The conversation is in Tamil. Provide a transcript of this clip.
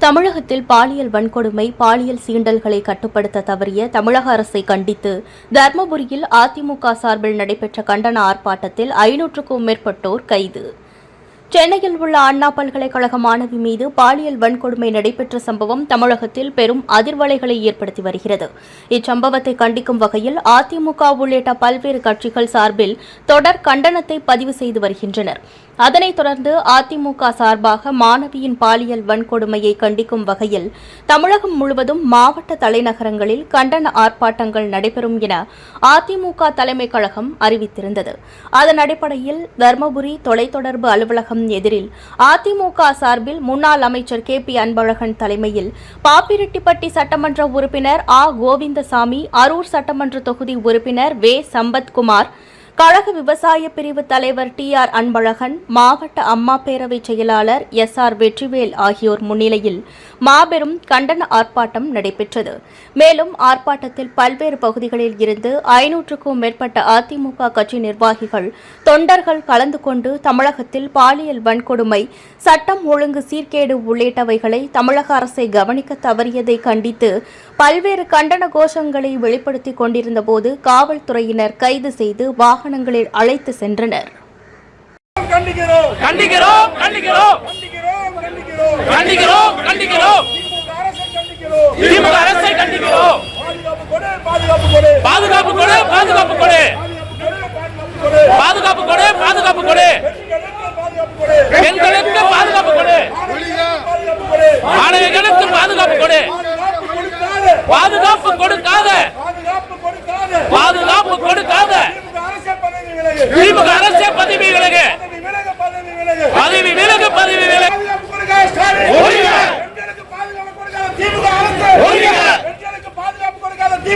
தமிழகத்தில் பாலியல் வன்கொடுமை பாலியல் சீண்டல்களை கட்டுப்படுத்த தவறிய தமிழக அரசை கண்டித்து தர்மபுரியில் அதிமுக சார்பில் நடைபெற்ற கண்டன ஆர்ப்பாட்டத்தில் ஐநூற்றுக்கும் மேற்பட்டோர் கைது. சென்னையில் உள்ள அண்ணா பல்கலைக்கழக மாணவி மீது பாலியல் வன்கொடுமை நடைபெற்ற சம்பவம் தமிழகத்தில் பெரும் அதிர்வலைகளை ஏற்படுத்தி வருகிறது. இச்சம்பவத்தை கண்டிக்கும் வகையில் அதிமுக உள்ளிட்ட பல்வேறு கட்சிகள் சார்பில் தொடர் கண்டனத்தை பதிவு செய்து வருகின்றனர். அதனைத் தொடர்ந்து அதிமுக சார்பாக மாணவியின் பாலியல் வன்கொடுமையை கண்டிக்கும் வகையில் தமிழகம் முழுவதும் மாவட்ட தலைநகரங்களில் கண்டன ஆர்ப்பாட்டங்கள் நடைபெறும் என அதிமுக தலைமைக் கழகம் அறிவித்திருந்தது. அதன் அடிப்படையில் தர்மபுரி தொலைத்தொடர்பு அலுவலகம் எதிரில் அதிமுக சார்பில் முன்னாள் அமைச்சர் கே பி அன்பழகன் தலைமையில் பாப்பிரெட்டிப்பட்டி சட்டமன்ற உறுப்பினர் ஆ. கோவிந்தசாமி அரூர் சட்டமன்ற தொகுதி உறுப்பினர் வே. சம்பத்குமார் கழக விவசாய பிரிவு தலைவர் டி ஆர் அன்பழகன் மாவட்ட அம்மா பேரவை செயலாளர் எஸ் ஆர் வெற்றிவேல் ஆகியோர் முன்னிலையில் மாபெரும் கண்டன ஆர்ப்பாட்டம் நடைபெற்றது. மேலும் ஆர்ப்பாட்டத்தில் பல்வேறு பகுதிகளில் இருந்து ஐநூற்றுக்கும் மேற்பட்ட அதிமுக கட்சி நிர்வாகிகள் தொண்டர்கள் கலந்து கொண்டு தமிழகத்தில் பாலியல் வன்கொடுமை சட்டம் ஒழுங்கு சீர்கேடு உள்ளிட்டவைகளை தமிழக அரசை கவனிக்க தவறியதை கண்டித்து பல்வேறு கண்டன கோஷங்களை வெளிப்படுத்திக் கொண்டிருந்தபோது காவல்துறையினர் கைது செய்து வாகனங்களில் அழைத்து சென்றனர். கண்டிக்கிறோம். கண்டிக்கிறோம் கண்டிக்கிறோம். கண்டிக்கிறோம் கண்டிக்கிறோம். கண்டிக்கிறோம் கண்டிக்கிறோம். திமுக அரசை கண்டிக்கிறோம். திமுக அரசை கண்டிக்கிறோம். பாதுகாப்பு கொடு பாதுகாப்பு கொடு. பாதுகாப்பு கொடு பாதுகாப்பு கொடு. பாதுகாப்பு கொடு பாதுகாப்பு கொடு. பெண்களுக்கு பாதுகாப்பு கொடு. மாணவிகளுக்கு பாதுகாப்பு கொடு. பாதுகாப்பு கொடுக்காத பாதுகாப்பு கொடுக்காத பாதுகாப்பு கொடுக்காத பாதுகாப்பு கொடுக்காத திமுக அரசை பதவி விலகு திமுக அரசே பதவி விலகு பதவி விலகு பதவி விலகு பதவி விலகு பாதுகாப்பு கொடுக்காத ஸ்டாலின் ஒழிக. பெண்களுக்கு பாதுகாப்பு கொடுக்காத திமுக அரசு ஒழிக. பெண்களுக்கு பாதுகாப்பு கொடுக்காத திமுக அரசு ஒழிக.